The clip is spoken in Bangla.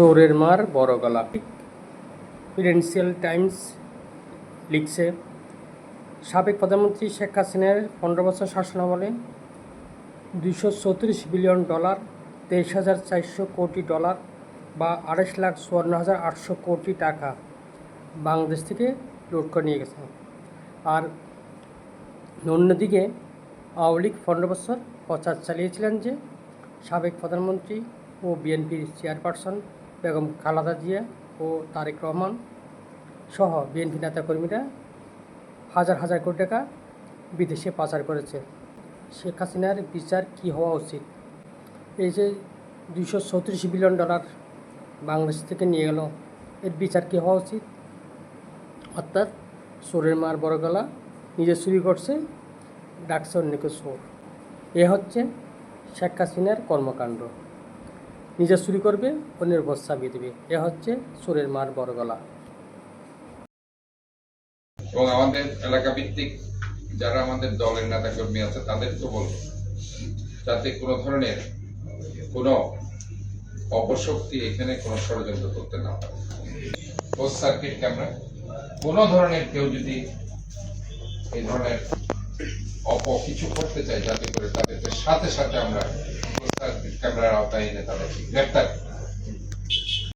সোরের মার, বড় গলা। ফিনান্সিয়াল টাইমস লিখছে, সাবেক প্রধানমন্ত্রী শেখ হাসিনার পনেরো বছর শাসনামলে দুইশো চৌত্রিশ বিলিয়ন ডলার, তেইশ হাজার চারশো কোটি ডলার বা আড়াইশ লাখ চুয়ান্ন হাজার আটশো কোটি টাকা বাংলাদেশ থেকে লুট করে নিয়ে গেছে। আর অন্যদিকে আওয়ামী লীগ পনেরো বছর প্রচার চালিয়েছিলেন যে সাবেক প্রধানমন্ত্রী ও বিএনপির চেয়ারপারসন বেগম খালাদা জিয়া ও তারেক রহমান সহ বিএনপি নেতাকর্মীরা হাজার হাজার কোটি টাকা বিদেশে পাচার করেছে। শেখ হাসিনার বিচার কী হওয়া উচিত? এই যে দুইশো চৌত্রিশ বিলিয়ন ডলার বাংলাদেশ থেকে নিয়ে গেল, এর বিচার কী হওয়া উচিত? অর্থাৎ চোরের মার বড় গলা, নিজে চুরি করছে, ডাকছে অন্যকে চোর। এ হচ্ছে শেখ হাসিনার কর্মকাণ্ড। নিজে চুরি করবে, অন্যের বস চাপিয়ে দেবে। এ হচ্ছে চোরের মার বড় গলা। এবং আমাদের এলাকা ভিত্তিক যারা আমাদের দলের নেতা কর্মী আছে, তাদেরকে বলব, যাতে কোনো ধরনের কোনো অপশক্তি এখানে কোনো ষড়যন্ত্র করতে না পারে। সার্কিট ক্যামেরা কোনো ধরনের কেউ যদি এই ধরনের অপ কিছু করতে চায়, যাতে করে তাদেরকে সাথে সাথে আমরা करना होता है नेता लगता है